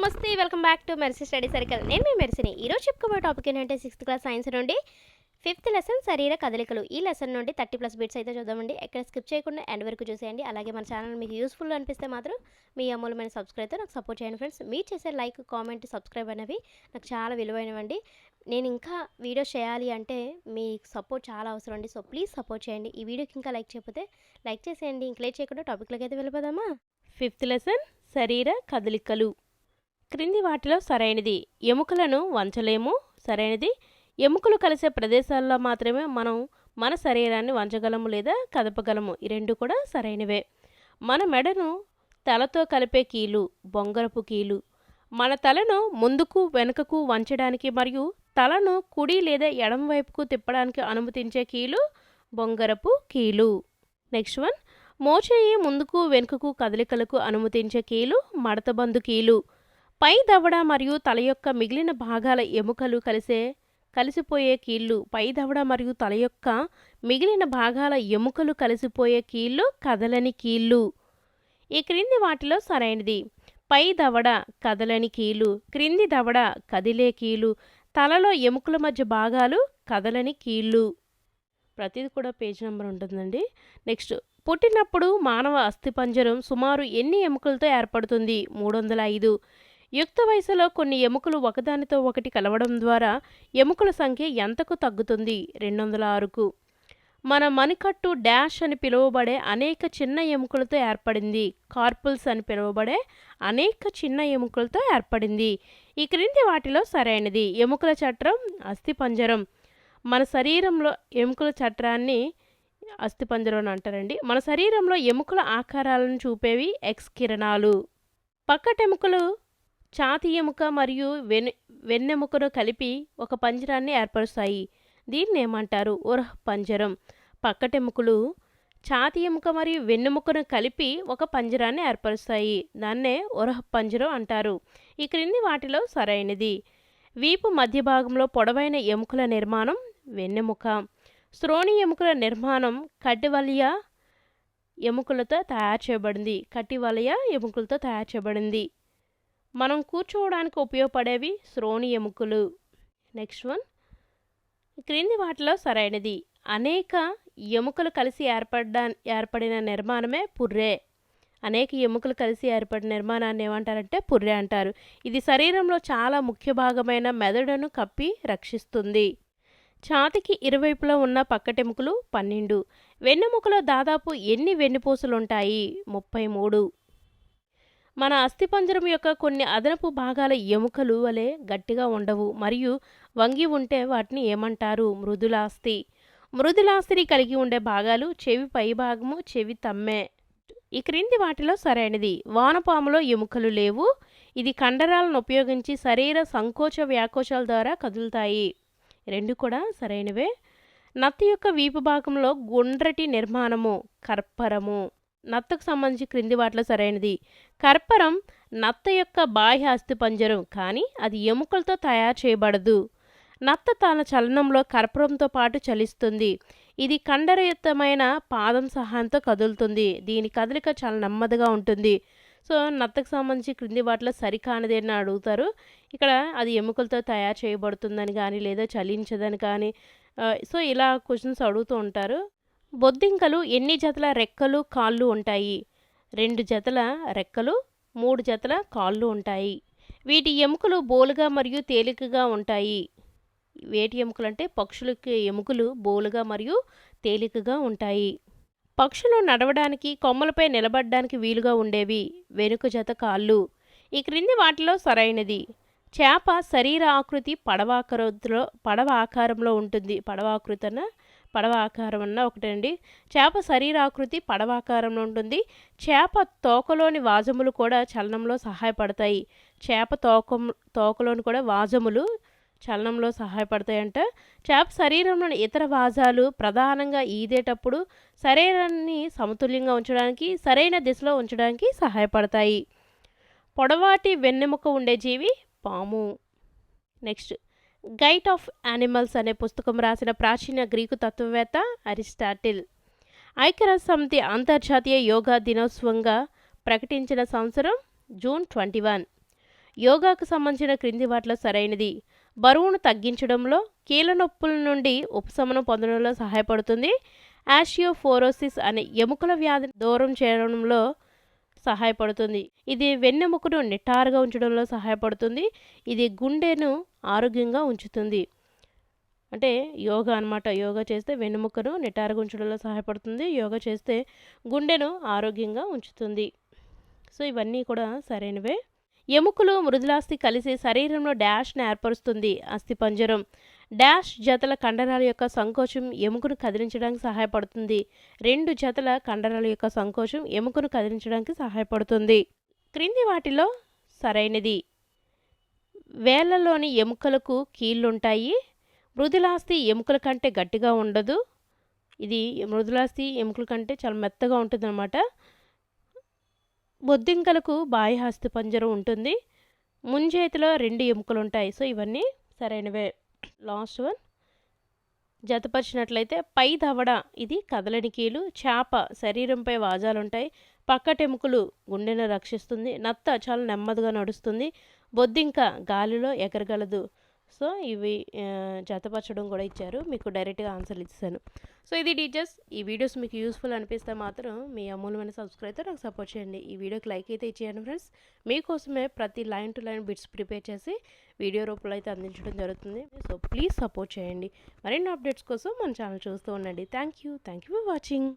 నమస్తే welcome back to Mercy study circle. నేను మీ మెర్సిని. ఈరోజు చెప్పుకోబోయే టాపిక్ ఏంటంటే సిక్స్త్ క్లాస్ సైన్స్ నుండి ఫిఫ్త్ లెసన్ శరీర కదలికలు. ఈ లెసన్ నుండి థర్టీ ప్లస్ బిట్స్ అయితే చూద్దామండి. ఎక్కడ స్కిప్ చేయకుండా ఎండ్ వరకు చూసేయండి. అలాగే మన ఛానల్ మీకు యూస్ఫుల్ అనిపిస్తే మాత్రం మీ అమూలమైన సబ్స్క్రైబ్తో నాకు సపోర్ట్ చేయండి ఫ్రెండ్స్. మీరు చేసే లైక్ కామెంట్ సబ్స్క్రైబ్ అనేవి నాకు చాలా విలువైనవండి. నేను ఇంకా వీడియో చేయాలి అంటే మీ సపోర్ట్ చాలా అవసరం అండి. సో ప్లీజ్ సపోర్ట్ చేయండి. ఈ వీడియోకి ఇంకా లైక్ చేయకపోతే లైక్ చేసేయండి. ఇంక లేట్ చేయకుండా టాపిక్లోకి అయితే వెళ్ళిపోదామా? ఫిఫ్త్ లెసన్ శరీర కదలికలు. క్రింది వాటిలో సరైనది. ఎముకలను వంచలేము. సరైనది. ఎముకలు కలిసే ప్రదేశాల్లో మాత్రమే మనం మన శరీరాన్ని వంచగలము లేదా కదపగలము. ఈ రెండు కూడా సరైనవే. మన మెడను తలతో కలిపే కీలు బొంగరపు కీలు. మన తలను ముందుకు వెనుకకు వంచడానికి మరియు తలను కుడి లేదా ఎడం వైపుకు తిప్పడానికి అనుమతించే కీలు బొంగరపు కీలు. Next one. మోచేయి ముందుకు వెనుకకు కదలికలకు అనుమతించే కీలు మడతబందు కీలు. పై దవడ మరియు తల యొక్క మిగిలిన భాగాల ఎముకలు కలిసే కలిసిపోయే కీళ్ళు పై దవడ మరియు తల యొక్క మిగిలిన భాగాల ఎముకలు కలిసిపోయే కీళ్ళు కదలని కీళ్ళు. ఈ క్రింది వాటిలో సరైనది. పై దవడ కదలని కీలు క్రింది దవడ కదిలే కీలు తలలో ఎముకల మధ్య భాగాలు కదలని కీళ్ళు. ప్రతిది కూడా పేజ్ నెంబర్ ఉంటుందండి. నెక్స్ట్ పుట్టినప్పుడు మానవ అస్థిపంజరం సుమారు ఎన్ని ఎముకలతో ఏర్పడుతుంది? మూడు వందల ఐదు. యుక్త వయసులో కొన్ని ఎముకలు ఒకదానితో ఒకటి కలవడం ద్వారా ఎముకల సంఖ్య ఎంతకు తగ్గుతుంది? రెండు వందల ఆరుకు మన మణికట్టు డాష్ అని పిలువబడే అనేక చిన్న ఎముకలతో ఏర్పడింది. కార్పుల్స్ అని పిలువబడే అనేక చిన్న ఎముకలతో ఏర్పడింది. ఈ క్రింది వాటిలో సరైనది. ఎముకల చట్రం అస్థిపంజరం. మన శరీరంలో ఎముకల చట్రాన్ని అస్థిపంజరం అని అంటారండి. మన శరీరంలో ఎముకల ఆకారాలను చూపేవి ఎక్స్ కిరణాలు. పక్కటెముకలు ఛాతి ఎముక మరియు వెన్ వెన్నెముకను కలిపి ఒక పంజరాన్ని ఏర్పరుస్తాయి. దీన్ని ఏమంటారు? ఉరహ్ పంజరం. పక్కటెముకలు ఛాతి ఎముక మరియు వెన్నెముకను కలిపి ఒక పంజరాన్ని ఏర్పరుస్తాయి. దాన్నే ఉరహ్ పంజరం అంటారు. ఈ క్రింది వాటిలో సరైనది. వీపు మధ్య భాగంలో పొడవైన ఎముకల నిర్మాణం వెన్నెముక. శ్రోణి ఎముకల నిర్మాణం కటివలయ ఎముకలతో తయారు చేయబడింది. కట్టివలయ ఎముకలతో తయారు చేయబడింది. మనం కూర్చోవడానికి ఉపయోగపడేవి శ్రోణి ఎముకలు. నెక్స్ట్ వన్ క్రింది వాటిలో సరైనది. అనేక ఎముకలు కలిసి ఏర్పడ్డా ఏర్పడిన నిర్మాణమే పుర్రె. అనేక ఎముకలు కలిసి ఏర్పడిన నిర్మాణాన్ని ఏమంటారంటే పుర్రె అంటారు. ఇది శరీరంలో చాలా ముఖ్య భాగమైన మెదడును కప్పి రక్షిస్తుంది. ఛాతికి ఇరువైపులా ఉన్న పక్కటెముకలు పన్నెండు. వెన్నెముకలో దాదాపు ఎన్ని వెన్నుపూసలు ఉంటాయి ముప్పై మూడు. మన అస్థిపంజరం యొక్క కొన్ని అదనపు భాగాల ఎముకలు వలె గట్టిగా ఉండవు మరియు వంగి ఉంటే వాటిని ఏమంటారు? మృదులాస్తి. మృదులాస్తిని కలిగి ఉండే భాగాలు చెవి పై భాగము చెవి తమ్మె. ఈ క్రింది వాటిలో సరైనది. వానపాములో ఎముకలు లేవు. ఇది కండరాలను ఉపయోగించి శరీర సంకోచ వ్యాకోచాల ద్వారా కదులుతాయి. రెండు కూడా సరైనవే. నత్తి యొక్క వీపు భాగంలో గుండ్రటి నిర్మాణము కర్పరము. నత్తకు సంబంధించి క్రింది వాటిలో సరైనది. కర్పరం నత్త యొక్క బాహ్య అస్థిపంజరం కానీ అది ఎముకలతో తయారు చేయబడదు. నత్త తన చలనంలో కర్పూరంతో పాటు చలిస్తుంది. ఇది కండరయుక్తమైన పాదం సహాయంతో కదులుతుంది. దీని కదలిక చాలా నెమ్మదిగా ఉంటుంది. సో నత్తకు సంబంధించి క్రింది వాటిలో సరికానిది అని అడుగుతారు. ఇక్కడ అది ఎముకలతో తయారు చేయబడుతుందని కానీ లేదా చలించదని కానీ సో ఇలా క్వశ్చన్స్ అడుగుతూ ఉంటారు. బొద్దింకలు ఎన్ని జతల రెక్కలు కాళ్ళు ఉంటాయి? రెండు జతల రెక్కలు మూడు జతల కాళ్ళు ఉంటాయి. వీటి ఎముకలు బోలుగా మరియు తేలికగా ఉంటాయి. వేటి ఎముకలు అంటే పక్షులకి ఎముకలు బోలుగా మరియు తేలికగా ఉంటాయి. పక్షులు నడవడానికి కొమ్మలపై నిలబడడానికి వీలుగా ఉండేవి వెనుక జత కాళ్ళు. ఈ క్రింది వాటిలో సరైనది. చేప శరీర ఆకృతి పడవాకృతిలో పడవ ఆకారంలో ఉంటుంది. పడవ ఆకృతి పడవ ఆకారం అన్న ఒకటండి. చేప శరీరాకృతి పడవ ఆకారంలో ఉంటుంది. చేప తోకలోని వాజములు కూడా చలనంలో సహాయపడతాయి. చేప తోకం తోకలోని కూడా వాజములు చలనంలో సహాయపడతాయంట. చేప శరీరంలోని ఇతర వాజాలు ప్రధానంగా ఈదేటప్పుడు శరీరాన్ని సమతుల్యంగా ఉంచడానికి సరైన దిశలో ఉంచడానికి సహాయపడతాయి. పొడవాటి వెన్నెముక ఉండే జీవి పాము. నెక్స్ట్ గైట్ ఆఫ్ యానిమల్స్ అనే పుస్తకం రాసిన ప్రాచీన గ్రీకు తత్వవేత్త అరిస్టాటిల్ ఐక్యరాజ్య సమితి అంతర్జాతీయ యోగా దినోత్సవంగా ప్రకటించిన సంవత్సరం జూన్ ట్వంటీ వన్ యోగాకు సంబంధించిన క్రింది వాటిలో సరైనది. బరువును తగ్గించడంలో కీళ్ళ నొప్పుల నుండి ఉపశమనం పొందడంలో సహాయపడుతుంది. యాషియోఫోరోసిస్ అనే ఎముకల వ్యాధిని దూరం చేయడంలో సహాయపడుతుంది. ఇది వెన్నెముకను నిటారుగా ఉంచడంలో సహాయపడుతుంది. ఇది గుండెను ఆరోగ్యంగా ఉంచుతుంది. అంటే యోగా అన్నమాట. యోగా చేస్తే వెన్నెముకను నిటారుగా ఉంచడంలో సహాయపడుతుంది. యోగా చేస్తే గుండెను ఆరోగ్యంగా ఉంచుతుంది. సో ఇవన్నీ కూడా సరైనవే. ఎముకలు మృదులాస్థి కలిసి శరీరంలో డాష్ను ఏర్పరుస్తుంది. అస్థిపంజరం. డాష్ జతల కండరాల యొక్క సంకోచం ఎముకను కదిలించడానికి సహాయపడుతుంది. రెండు జతల కండరాల యొక్క సంకోచం ఎముకను కదిలించడానికి సహాయపడుతుంది. క్రింది వాటిలో సరైనది. వేళ్ళలోని ఎముకలకు కీళ్ళుంటాయి. మృదులాస్తి ఎముకల కంటే గట్టిగా ఉండదు. ఇది మృదులాస్తి ఎముకల కంటే చాలా మెత్తగా ఉంటుందన్నమాట. బొద్దింకలకు బాహ్యహస్తి పంజరం ఉంటుంది. ముంజేతిలో రెండు ఎముకలు ఉంటాయి సో ఇవన్నీ సరైనవే. Last one. జతపరిచినట్లయితే పై దవడ ఇది కదలని కీలు చేప శరీరంపై వాజాలుంటాయి. పక్కటెముకలు గుండెను రక్షిస్తుంది. నత్త చాలా నెమ్మదిగా నడుస్తుంది. బొద్దింక గాలిలో ఎగరగలదు. సో ఇవి జతపరచడం కూడా ఇచ్చారు. మీకు డైరెక్ట్గా ఆన్సర్లు ఇచ్చాను సో ఇది టీచర్స్ ఈ వీడియోస్ మీకు యూస్ఫుల్ అనిపిస్తే మాత్రం మీ అమూల్యమైన సబ్స్క్రైబ్తో నాకు సపోర్ట్ చేయండి. ఈ వీడియోకి లైక్ అయితే ఇచ్చేయండి ఫ్రెండ్స్. మీకోసమే ప్రతి line to line bits prepare చేసి వీడియో రూపంలో అయితే అందించడం జరుగుతుంది. సో ప్లీజ్ సపోర్ట్ చేయండి. మరిన్ని అప్డేట్స్ కోసం మన ఛానల్ చూస్తూ ఉండండి. Thank you thank you for watching.